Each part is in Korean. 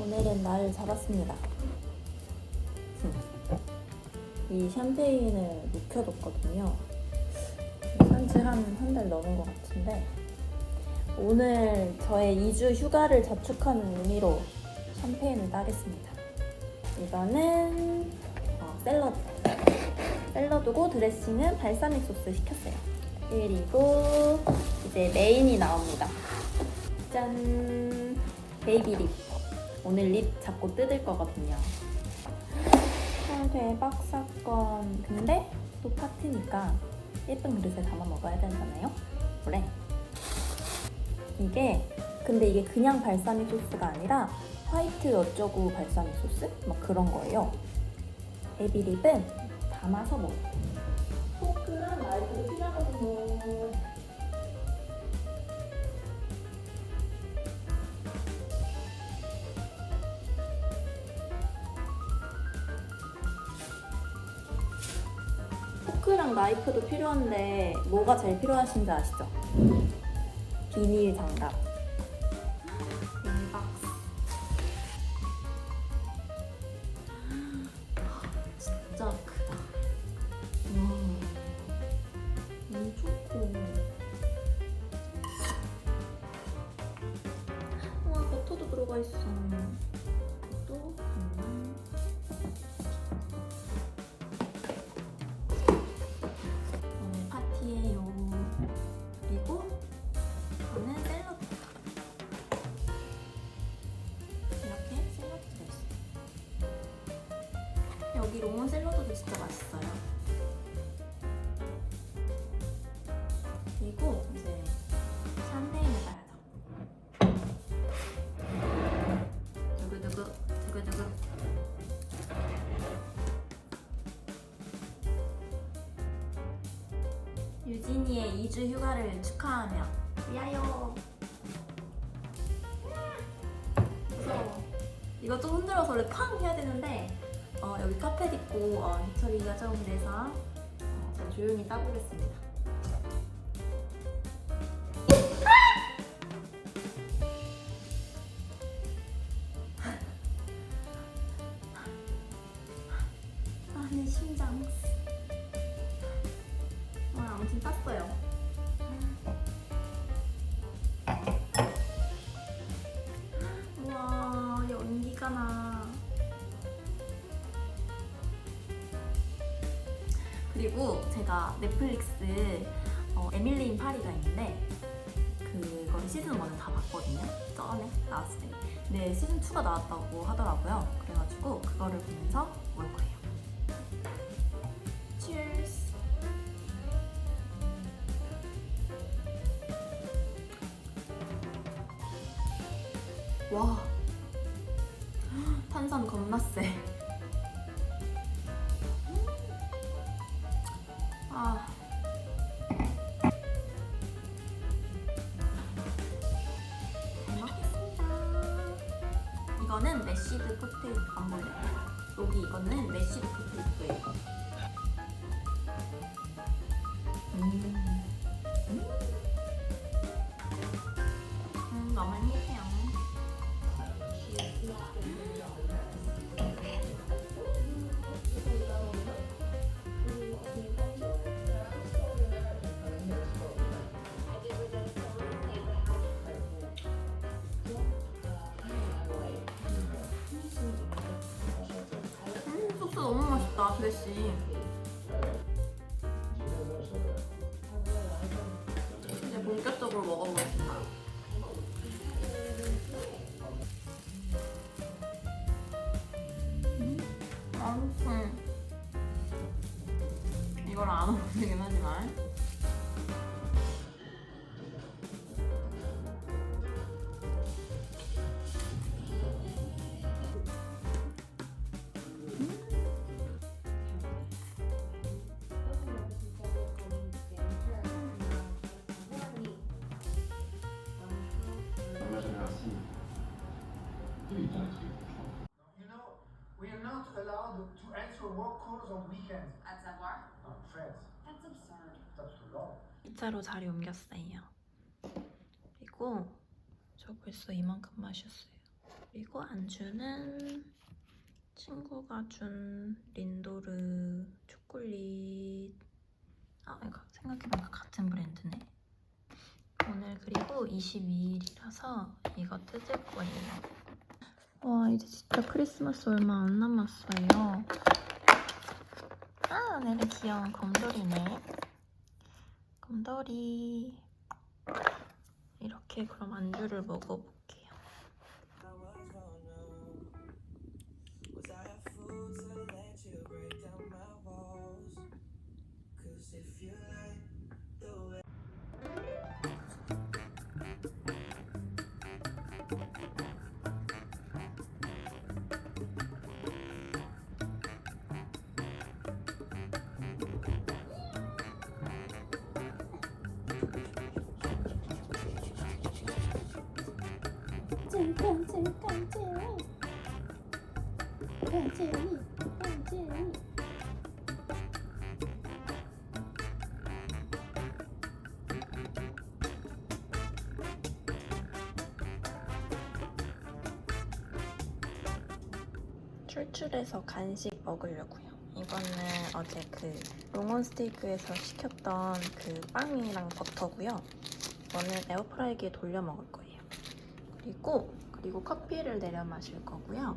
오늘은 날을 잡았습니다. 이 샴페인을 묵혀뒀거든요. 산지 한 한 달 넘은 것 같은데 오늘 저의 2주 휴가를 자축하는 의미로 샴페인을 따겠습니다. 이거는 어, 샐러드. 샐러드고 드레싱은 발사믹 소스 시켰어요. 그리고 이제 메인이 나옵니다. 짠! 베이비 립. 오늘 립 잡고 뜯을 거거든요. 헐, 대박 사건. 근데 또 파티니까 예쁜 그릇에 담아 먹어야 되잖아요. 그래. 이게 근데 이게 그냥 발사믹 소스가 아니라 화이트 어쩌고 발사믹 소스? 막 그런 거예요. 베이비 립은 담아서 먹어요. 포크랑 나이프도 필요하거든요. 포크랑 나이프도 필요한데 뭐가 제일 필요하신지 아시죠? 비닐 장갑. 버터도 들어가 있어. 또 음. 유진이의 2주 휴가를 축하하며 무서워 이거 좀 흔들어서 원래 팡 해야 되는데 어, 여기 카펫 있고 어, 뒤처리가 좀 그래서 어, 저 조용히 따보겠습니다. 아, 내 심장 와, 아무튼 땄어요. 우와, 연기가 나. 그리고 제가 넷플릭스 어, 에밀리 인 파리가 있는데 그걸 시즌 1을 다 봤거든요. 전에 나왔을 때. 네, 시즌 2가 나왔다고 하더라고요. 그래가지고 그거를 보면서 올 거예요. 이거는 메시드 포테이토 안 볼래. 여기 이거는 메시드 포테이토예요. 음. 너무 맛있다, to answer work calls on weekends. At Savoir? No, France. That's absurd. That's too long. 2차로 자리 옮겼어요. 그리고 저 벌써 이만큼 마셨어요. 그리고 안주는 친구가 준 린도르 초콜릿. 아, 이거 생각해보니까 같은 브랜드네. 오늘 그리고 22일이라서 이거 뜯을 거예요. 와, 이제 진짜 크리스마스 얼마 안 남았어요. 아, 오늘은 귀여운 곰돌이네. 곰돌이. 이렇게 그럼 안주를 먹어볼게요. 깐질 깐질 깐질 깐질이 깐질이 출출해서 간식 먹으려고요. 이거는 어제 그 롱원 스테이크에서 시켰던 그 빵이랑 버터고요. 이거는 에어프라이기에 돌려 먹을 거예요. 그리고 그리고 커피를 내려 마실 거고요.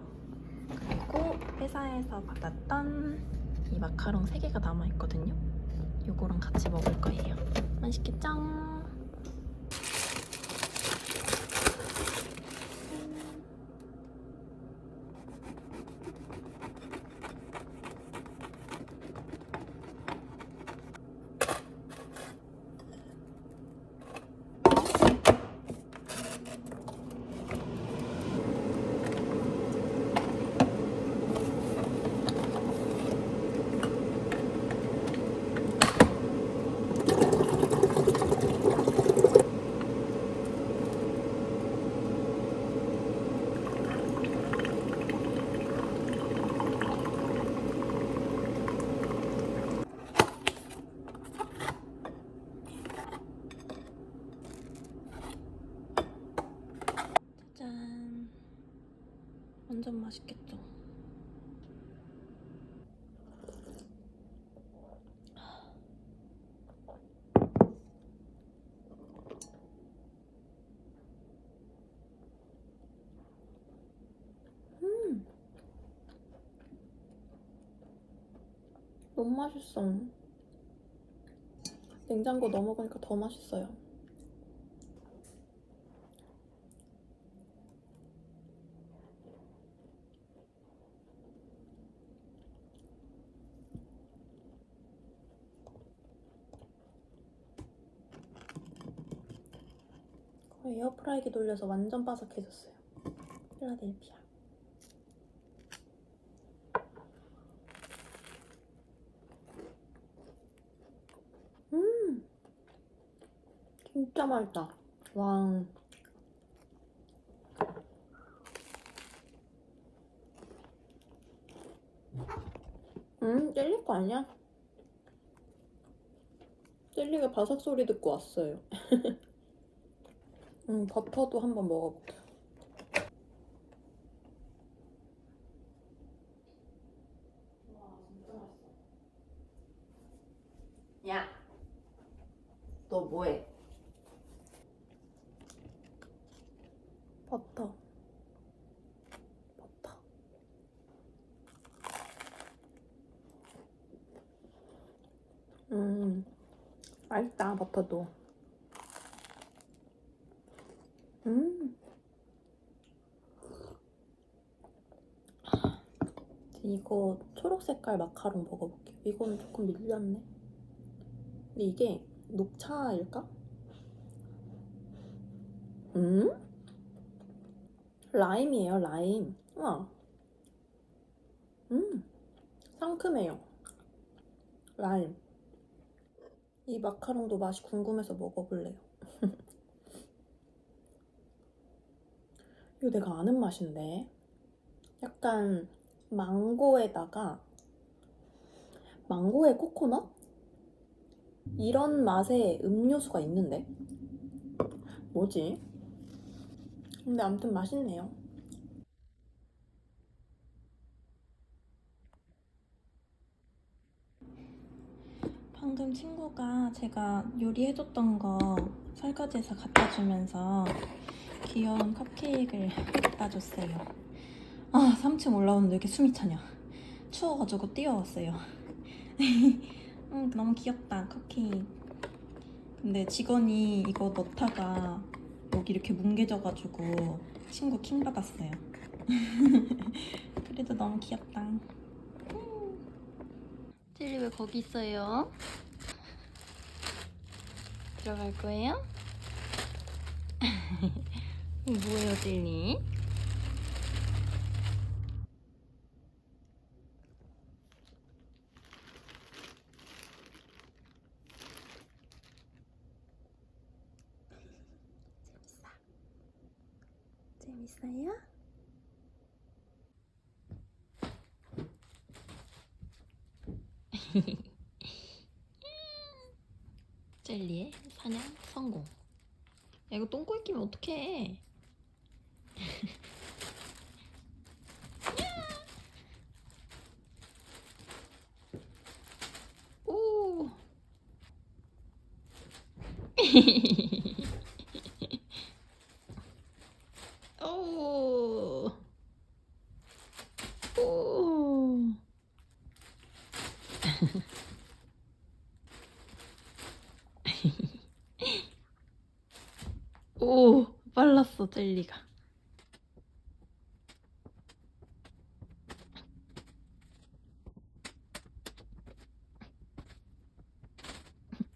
그리고 회사에서 받았던 이 마카롱 3개가 남아 있거든요. 요거랑 같이 먹을 거예요. 맛있겠죠? 짠. 완전 맛있겠죠? 음. 너무 맛있어. 냉장고 넣어 먹으니까 더 맛있어요. 에어프라이기 돌려서 완전 바삭해졌어요. 필라델피아. 음, 진짜 맛있다. 와. 음, 젤리 거 아니야? 젤리가 바삭 소리 듣고 왔어요. 음, 버터도 한번 먹어볼게요. 야, 너 뭐해? 버터. 버터. 음, 맛있다, 버터도. 음. 이거 초록 색깔 마카롱 먹어볼게요. 이거는 조금 밀렸네. 근데 이게 녹차일까? 음? 라임이에요, 라임. 우와. 음, 상큼해요. 라임. 이 마카롱도 맛이 궁금해서 먹어볼래요. 이거 내가 아는 맛인데. 약간 망고에다가 망고에 코코넛? 이런 맛의 음료수가 있는데 뭐지? 근데 아무튼 맛있네요 방금 친구가 제가 요리해줬던 거 설거지해서 갖다 주면서 귀여운 컵케이크를 갖다 줬어요 아, 3층 올라오는데 왜 이렇게 숨이 차냐. 추워가지고 뛰어왔어요. 음, 너무 귀엽다, 컵케이크. 근데 직원이 이거 넣다가 여기 이렇게 뭉개져가지고 친구 킹 받았어요. 그래도 너무 귀엽다. 젤리 왜 거기 있어요? 들어갈 거예요? 뭐예요, 젤리? 재밌어요? 젤리의 사냥 성공. 야, 이거 똥꼬에 끼면 어떡해. 오. 오. 오. 오, 빨랐어, 젤리가.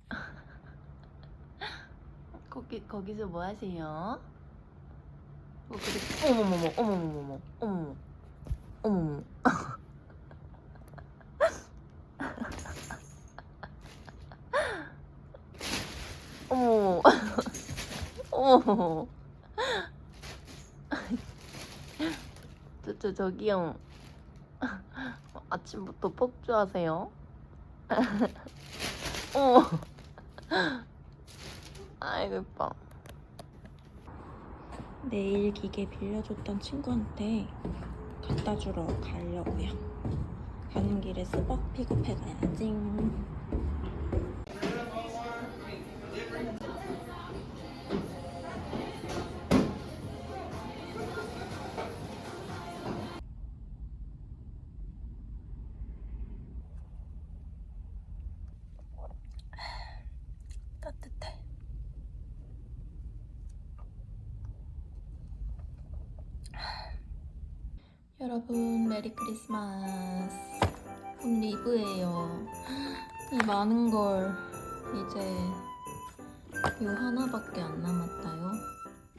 거기, 거기서 뭐 하세요? 어, 그래. 어머머머, 어머머머머, 어머머, 어머머. 어머. 어머. 저, 저, 저기요. 아침부터 폭주하세요? 어머. 아이고, 예뻐. 내일 기계 빌려줬던 친구한테 갖다 주러 가려고요. 가는 길에 수박 픽업해 가야지. 여러분 메리 크리스마스. 오늘 리브예요. 이 많은 걸 이제 요 하나밖에 안 남았다요.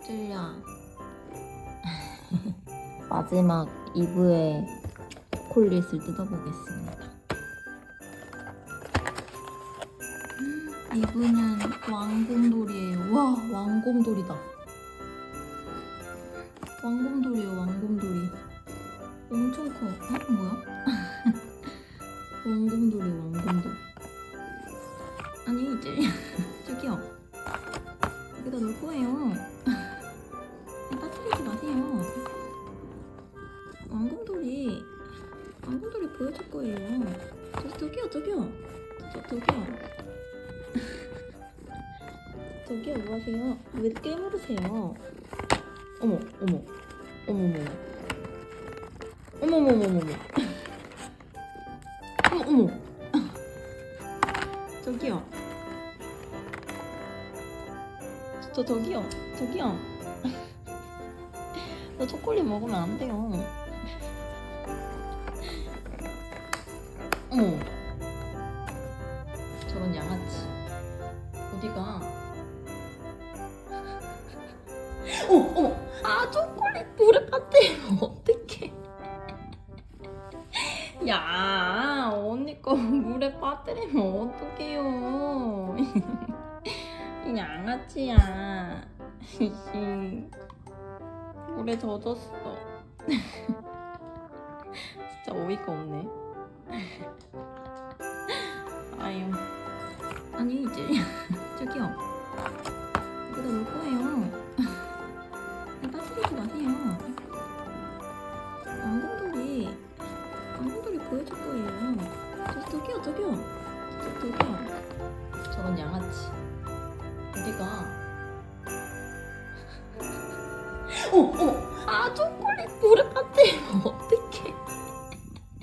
찔려. 마지막 이브의 콜릿을 뜯어보겠습니다. 이브는 왕곰돌이에요. 와, 왕곰돌이다. 왕곰돌이에요, 왕곰돌이. 엄청 커. 어? 뭐야? 왕곰돌이, 왕곰돌. 아니, 이제, 저기요. 여기다 놓을 거예요. 빠뜨리지 마세요. 왕곰돌이, 왕곰돌이 보여줄 거예요. 저, 저기요, 저기요. 저, 저기요. 저기요, 뭐 하세요? 왜 깨물으세요? 어머, 어머, 어머, 어머. 어머머머머머. 어머 어머. 저기요. 저, 저 저기요. 저기요. 너 초콜릿 먹으면 안 돼요. 어머. 저건 양아치. 어디가? 어, 어머. 아, 초콜릿 물에 빠뜨리 물에 빠뜨리면 어떡해요. 양아치야. 씨. 물에 젖었어. 진짜 어이가 없네. 아유. 아니, 이제, 저기요. 여기다 놓을 거예요. 빠뜨리지 마세요. 끄면 저건 양아치. 우리가 어, 어. 아 초콜릿 노릇 같아요